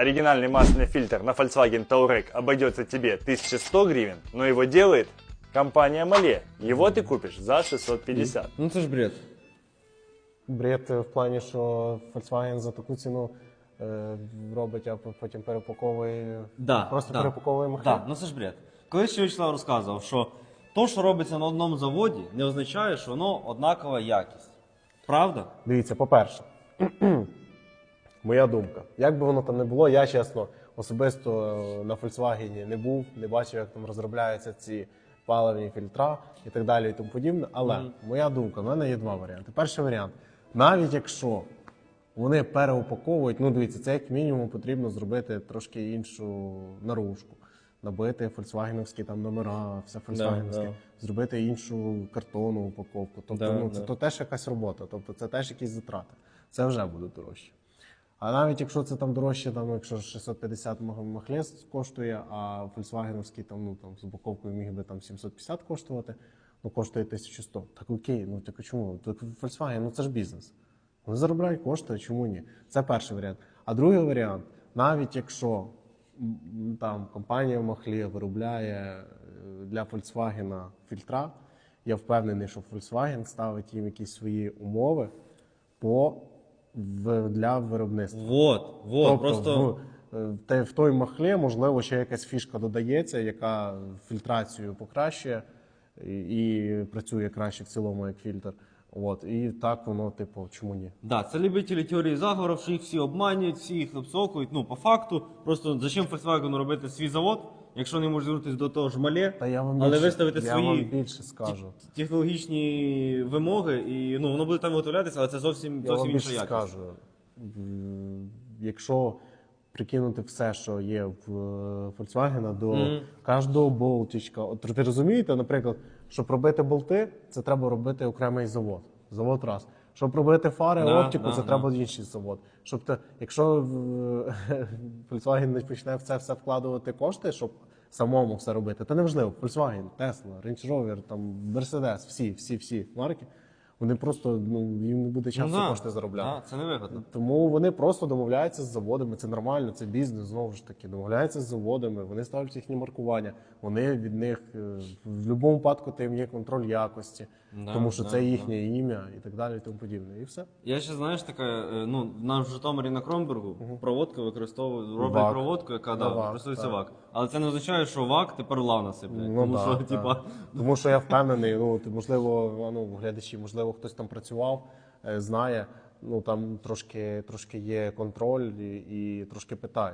Оригинальный масляный фильтр на Volkswagen Touareg обойдется тебе 1100 гривен, но его делает компания Мале. Его ты купишь за 650. Ну це ж бред. Бред е, в плані, що Volkswagen за таку ціну е, робить, а потім перепаковує. Да, Просто да. перепаковує махи. Так, ну це ж бред. Колись ще Вячеслав розказував, що то, що робиться на одному заводі, не означає, що воно однакова якість. Правда? Дивіться, по-перше, моя думка. Як би воно там не було, я чесно особисто е, на Volkswagen не був, не бачив, як там розробляються ці паливні фільтра і так далі, і тому подібне. Але моя думка, в мене є два варіанти. Перший варіант, навіть якщо вони переупаковують, ну дивіться, це як мінімум потрібно зробити трошки іншу наружку. Набити фольксвагеновські там номера, все фольксвагеновське, да. зробити іншу картонну упаковку. Тобто, Да, ну це да. то теж якась робота, тобто це теж якісь затрати. Це вже буде дорожче. А навіть якщо це там дорожче, там, якщо 650 мах- махлес коштує, а фольксвагеновський там, ну, там, з упаковкою міг би там 750 коштувати, ну коштує 1100. Так окей, ну так чому? Так Volkswagen, ну це ж бізнес. Вони заробляють кошти, чому ні? Це перший варіант. А другий варіант, навіть якщо там компанія Махлі виробляє е, для Volkswagen фільтра, я впевнений, що Volkswagen ставить їм якісь свої умови по в, для виробництва. Вот, вот, Тобто просто. в, те- в той махлі, можливо, ще якась фішка додається, яка фільтрацію покращує і, і працює краще в цілому як фільтр. От, і так воно, типу, чому ні? Да, це любителі теорії заговорів, що їх всі обманюють, всі їх обсокують. Ну, по факту, просто зачем Volkswagen робити свій завод, якщо не можуть звернутися до того ж мале, Та я вам але більше, виставити я свої вам більше скажу. технологічні вимоги, і ну, воно буде там виготовлятися, але це зовсім, Я зовсім вам інша більше якість. скажу. М, Якщо прикинути все, що є в е, Volkswagen, до Мгм. кожного болтичка. От ви розумієте, наприклад, щоб робити болти, це треба робити окремий завод. Завод раз. Щоб робити фари, Да, оптику, да, це да. треба інший завод. Щоб те, якщо Volkswagen не почне в це все вкладувати кошти, щоб самому все робити, то неважливо. Volkswagen, Tesla, Range Rover, там Mercedes, всі, всі, всі марки. Вони просто ну їм не буде часу да, кошти заробляти. да, це невигодно. Тому вони просто домовляються з заводами. Це нормально, це бізнес знову ж таки. Домовляються з заводами, вони ставлять їхні маркування. Вони від них е, в будь-якому випадку там є контроль якості, Да, тому що да, це да. їхнє ім'я і так далі, і тому подібне. І все. Я ще знаєш таке, е, ну нам в Житомирі на Кромбергу проводку використовують, роблять Вак. проводку, яка да, використовується так. вак. Але це не означає, що вак тепер лавна сиплять. Ну, тому да, що, типа, Тому що я впевнений, ну ти, можливо, ну глядачі, можливо, хтось там працював, е, знає. Ну там трошки, трошки є контроль і, і трошки питає.